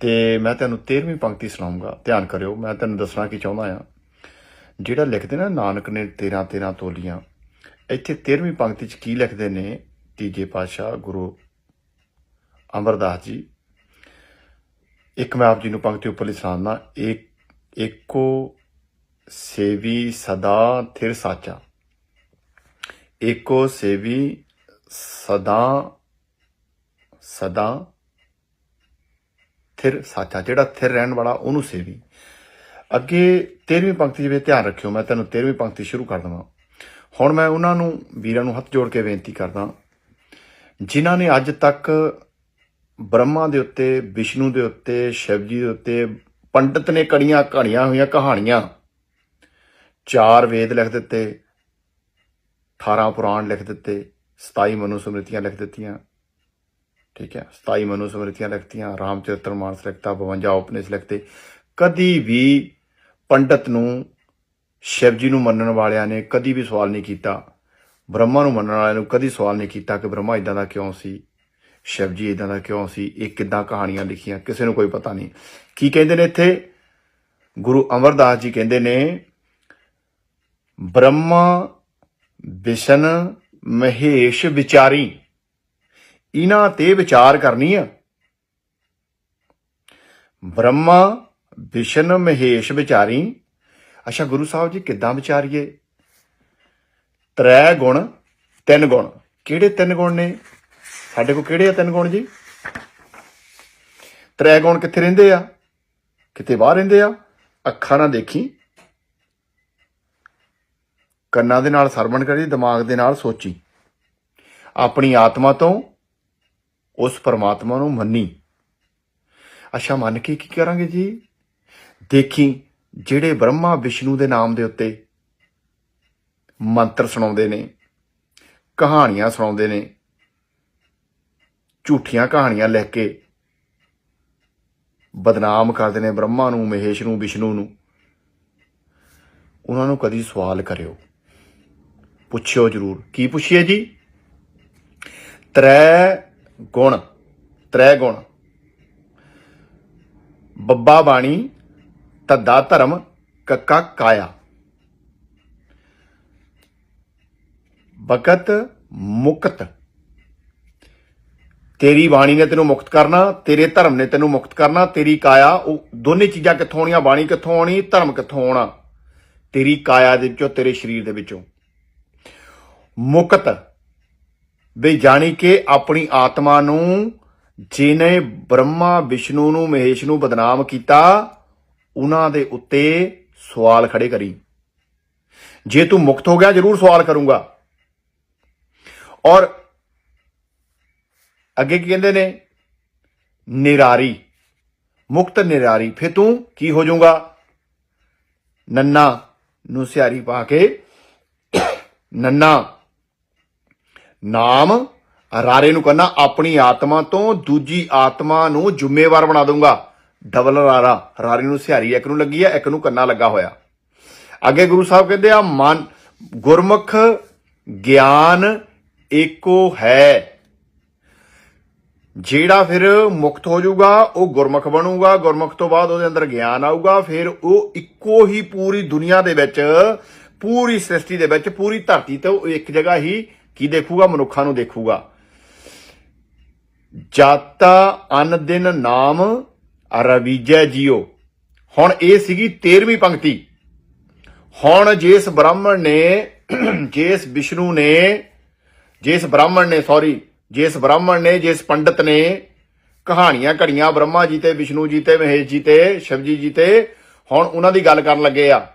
ਤੇ ਮੈਂ ਤੁਹਾਨੂੰ 13ਵੀਂ ਪੰਕਤੀ ਸੁਣਾਉਂਗਾ। ਧਿਆਨ ਕਰਿਓ, ਮੈਂ ਤੁਹਾਨੂੰ ਦੱਸਣਾ ਕੀ ਚਾਹੁੰਦਾ ਆ ਜਿਹੜਾ ਲਿਖਦੇ ਨਾ ਨਾਨਕ ਨੇ 13 13 ਤੋਲੀਆਂ, ਇੱਥੇ 13ਵੀਂ ਪੰਕਤੀ ਚ ਕੀ ਲਿਖਦੇ ਨੇ? ਤੀਜੇ ਪਾਤਸ਼ਾਹ ਗੁਰੂ ਅਮਰਦਾਸ ਜੀ। ਇੱਕ ਮੈਂ ਆਪ ਜੀ ਨੂੰ ਪੰਕਤੀ ਉੱਪਰਲੀ ਸੁਣਾਉਣਾ ਇੱਕ ਏਕੋ ਸੇਵੀ ਸਦਾ ਥਿਰ ਸਾਚਾ। ਏਕੋ ਸੇਵੀ ਸਦਾ ਸਦਾ ਥਿਰ ਸਾਚਾ, ਜਿਹੜਾ ਥਿਰ ਰਹਿਣ ਵਾਲਾ ਉਹਨੂੰ ਸੇਵੀ। ਅੱਗੇ 13ਵੀਂ ਪੰਕਤੀ ਦੇ ਵਿੱਚ ਧਿਆਨ ਰੱਖਿਓ, ਮੈਂ ਤੁਹਾਨੂੰ 13ਵੀਂ ਪੰਕਤੀ ਸ਼ੁਰੂ ਕਰ ਦਵਾਂ। ਹੁਣ ਮੈਂ ਉਹਨਾਂ ਨੂੰ, ਵੀਰਾਂ ਨੂੰ ਹੱਥ ਜੋੜ ਕੇ ਬੇਨਤੀ ਕਰਦਾ, ਜਿਨ੍ਹਾਂ ਨੇ ਅੱਜ ਤੱਕ ਬ੍ਰਹਮਾ ਦੇ ਉੱਤੇ, ਵਿਸ਼ਨੂੰ ਦੇ ਉੱਤੇ ਸ਼ਿਵ ਜੀ ਦੇ ਉੱਤੇ, ਪੰਡਤ ਨੇ ਕੜੀਆਂ ਕਹਾਣੀਆਂ ਹੋਈਆਂ ਕਹਾਣੀਆਂ, ਚਾਰ ਵੇਦ ਲਿਖ ਦਿੱਤੇ 18 ਪੁਰਾਣ ਲਿਖ ਦਿੱਤੇ 27 ਮਨੁ ਸਮ੍ਰਿਤੀਆਂ ਲਿਖ ਦਿੱਤੀਆਂ ਠੀਕ ਹੈ 27 ਮਨੁ ਸਮ੍ਰਿਤੀਆਂ ਲਿਖਤੀਆਂ ਰਾਮਚਰਿਤਰ ਮਾਨਸ ਲਿਖਤਾ 52 ਉਪਨਿਸ਼ ਲਿਖਤੇ। ਕਦੀ ਵੀ ਪੰਡਤ ਨੂੰ ਸ਼ਿਵ ਜੀ ਨੂੰ ਮੰਨਣ ਵਾਲਿਆਂ ਨੇ ਕਦੀ ਵੀ ਸਵਾਲ ਨਹੀਂ ਕੀਤਾ। ਬ੍ਰਹਮਾ ਨੂੰ ਮੰਨਣ ਵਾਲਿਆਂ ਨੂੰ ਕਦੀ ਸਵਾਲ ਨਹੀਂ ਕੀਤਾ ਕਿ ਬ੍ਰਹਮਾ ਇਦਾਂ ਦਾ ਕਿਉਂ ਸੀ? ਸ਼ਿਵ ਜੀ ਇਦਾਂ ਦਾ ਕਿਉਂ ਸੀ? ਇਹ ਕਿੱਦਾਂ ਕਹਾਣੀਆਂ ਲਿਖੀਆਂ? ਕਿਸੇ ਨੂੰ ਕੋਈ ਪਤਾ ਨਹੀਂ। ਕੀ ਕਹਿੰਦੇ ਨੇ ਇੱਥੇ? ਗੁਰੂ ਅਮਰਦਾਸ ਜੀ ਕਹਿੰਦੇ ਨੇ, ਬ੍ਰਹਮਾ ਵਿਸ਼ਨ ਮਹੇਸ਼ ਵਿਚਾਰੀ। ਇਹਨਾਂ ਤੇ ਵਿਚਾਰ ਕਰਨੀ ਆ। ਬ੍ਰਹਮਾ, ਵਿਸ਼ਨ, ਮਹੇਸ਼ ਵਿਚਾਰੀ। ਅੱਛਾ, ਗੁਰੂ ਸਾਹਿਬ ਜੀ ਕਿੱਦਾਂ ਵਿਚਾਰੀਏ? ਤ੍ਰੈ ਗੁਣ, ਤਿੰਨ ਗੁਣ। ਕਿਹੜੇ ਤਿੰਨ ਗੁਣ ਨੇ? ਸਾਡੇ ਕੋਲ ਕਿਹੜੇ ਆ ਤਿੰਨ ਗੁਣ ਜੀ? ਤ੍ਰੈ ਗੁਣ ਕਿੱਥੇ ਰਹਿੰਦੇ ਆ? ਕਿਤੇ ਬਾਹਰ ਰਹਿੰਦੇ ਆ? ਅੱਖਾਂ ਨਾਲ ਦੇਖੀ। ਕੰਨਾਂ ਦੇ ਨਾਲ ਸਰਵਣ ਕਰੀ, ਦਿਮਾਗ ਦੇ ਨਾਲ ਸੋਚੀ। ਆਪਣੀ ਆਤਮਾ ਤੋਂ ਉਸ ਪਰਮਾਤਮਾ ਨੂੰ ਮੰਨੀ। ਅੱਛਾ, ਮੰਨ ਕੇ ਕੀ ਕਰਾਂਗੇ ਜੀ? ਦੇਖੀ, ਜਿਹੜੇ ਬ੍ਰਹਮਾ ਵਿਸ਼ਨੂੰ ਦੇ ਨਾਮ ਦੇ ਉੱਤੇ ਮੰਤਰ ਸੁਣਾਉਂਦੇ ਨੇ, ਕਹਾਣੀਆਂ ਸੁਣਾਉਂਦੇ ਨੇ, ਝੂਠੀਆਂ ਕਹਾਣੀਆਂ ਲਿਖ ਕੇ ਬਦਨਾਮ ਕਰਦੇ ਨੇ ਬ੍ਰਹਮਾ ਨੂੰ, ਮਹੇਸ਼ ਨੂੰ, ਵਿਸ਼ਨੂੰ ਨੂੰ, ਉਹਨਾਂ ਨੂੰ ਕਦੀ ਸਵਾਲ ਕਰਿਓ। ਪੁੱਛਿਓ ਜਰੂਰ। ਕੀ ਪੁੱਛੀਏ ਜੀ? ਤ੍ਰੈ ਗੁਣ ਤ੍ਰੈ ਗੁਣ ਬੱਬਾ ਬਾਣੀ, ਤੱਦਾ ਧਰਮ, ਕੱਕਾ ਕਾਇਆ। ਬਕਤ ਮੁਕਤ। ਤੇਰੀ ਬਾਣੀ ਨੇ ਤੈਨੂੰ ਮੁਕਤ ਕਰਨਾ, ਤੇਰੇ ਧਰਮ ਨੇ ਤੈਨੂੰ ਮੁਕਤ ਕਰਨਾ, ਤੇਰੀ ਕਾਇਆ, ਉਹ ਦੋਨੇ ਚੀਜ਼ਾਂ ਕਿੱਥੋਂ ਆਉਣੀਆਂ? ਬਾਣੀ ਕਿੱਥੋਂ ਆਉਣੀ, ਧਰਮ ਕਿੱਥੋਂ ਆਉਣਾ? ਤੇਰੀ ਕਾਇਆ ਦੇ ਵਿੱਚੋਂ, ਤੇਰੇ ਸਰੀਰ ਦੇ ਵਿੱਚੋਂ। ਮੁਕਤ। ਵੀ ਜਾਣੀ ਕਿ ਆਪਣੀ ਆਤਮਾ ਨੂੰ, ਜਿਨੇ ਬ੍ਰਹਮਾ, ਵਿਸ਼ਨੂੰ ਨੂੰ, ਮਹੇਸ਼ ਨੂੰ ਬਦਨਾਮ ਕੀਤਾ, ਉਹਨਾਂ ਦੇ ਉੱਤੇ ਸਵਾਲ ਖੜੇ ਕਰੀ। ਜੇ ਤੂੰ ਮੁਕਤ ਹੋ ਗਿਆ, ਜਰੂਰ ਸਵਾਲ ਕਰੂੰਗਾ। ਔਰ ਅੱਗੇ ਕੀ ਕਹਿੰਦੇ ਨੇ? ਨਿਰਾਰੀ। ਮੁਕਤ ਨਿਰਾਰੀ। ਫੇ ਤੂੰ ਕੀ ਹੋ ਜਾਊਗਾ? ਨੰਨਾ ਨੂੰ ਸਿਆਰੀ ਪਾ ਕੇ, ਨੰਨਾ ਨਾਮ ਰਾਰੇ ਨੂੰ ਕਹਿੰਦਾ, ਆਪਣੀ ਆਤਮਾ ਤੋਂ ਦੂਜੀ ਆਤਮਾ ਨੂੰ ਜ਼ਿੰਮੇਵਾਰ ਬਣਾ ਦੂੰਗਾ ਡਬਲ ਰਾਰਾ ਰਾਰੀ ਨੂੰ ਸਿਹਾਰੀ, ਇੱਕ ਨੂੰ ਲੱਗੀ ਆ ਇੱਕ ਨੂੰ ਕੰਨਾ ਲੱਗਾ ਹੋਇਆ। ਅੱਗੇ ਗੁਰੂ ਸਾਹਿਬ ਕਹਿੰਦੇ ਆ, ਮਨ, ਗੁਰਮੁਖ ਗਿਆਨ ਏਕੋ ਹੈ। ਜਿਹੜਾ ਫਿਰ ਮੁਕਤ ਹੋ ਜਾਊਗਾ, ਉਹ ਗੁਰਮੁਖ ਬਣੂਗਾ। ਗੁਰਮੁਖ ਤੋਂ ਬਾਅਦ ਉਹਦੇ ਅੰਦਰ ਗਿਆਨ ਆਊਗਾ। ਫਿਰ ਉਹ ਇੱਕੋ ਹੀ ਪੂਰੀ ਦੁਨੀਆ ਦੇ ਵਿੱਚ, ਪੂਰੀ ਸ੍ਰਿਸ਼ਟੀ ਦੇ ਵਿੱਚ, ਪੂਰੀ ਧਰਤੀ ਤੇ ਉਹ ਇੱਕ ਜਗ੍ਹਾ ਹੀ ਕੀ ਦੇਖੂਗਾ? ਮਨੁੱਖਾਂ ਨੂੰ ਦੇਖੂਗਾ। ਜਾਤਾ ਅਨ ਦਿਨ ਨਾਮ ਰਵੀਜੈ ਜੀਓ ਹੁਣ ਇਹ ਸੀਗੀ 13ਵੀਂ ਪੰਕਤੀ। ਹੁਣ ਜਿਸ ਬ੍ਰਾਹਮਣ ਨੇ, ਜਿਸ ਵਿਸ਼ਨੂੰ ਨੇ, ਜਿਸ ਬ੍ਰਾਹਮਣ ਨੇ ਸੌਰੀ ਜਿਸ ਬ੍ਰਾਹਮਣ ਨੇ, ਜਿਸ ਪੰਡਤ ਨੇ ਕਹਾਣੀਆਂ ਘੜੀਆਂ ਬ੍ਰਹਮਾ ਜੀ ਤੇ, ਵਿਸ਼ਨੂੰ ਜੀ ਤੇ, ਮਹੇਸ਼ ਜੀ ਤੇ, ਸ਼ਿਵ ਜੀ ਜੀ ਤੇ, ਹੁਣ ਉਹਨਾਂ ਦੀ ਗੱਲ ਕਰਨ ਲੱਗੇ ਆ।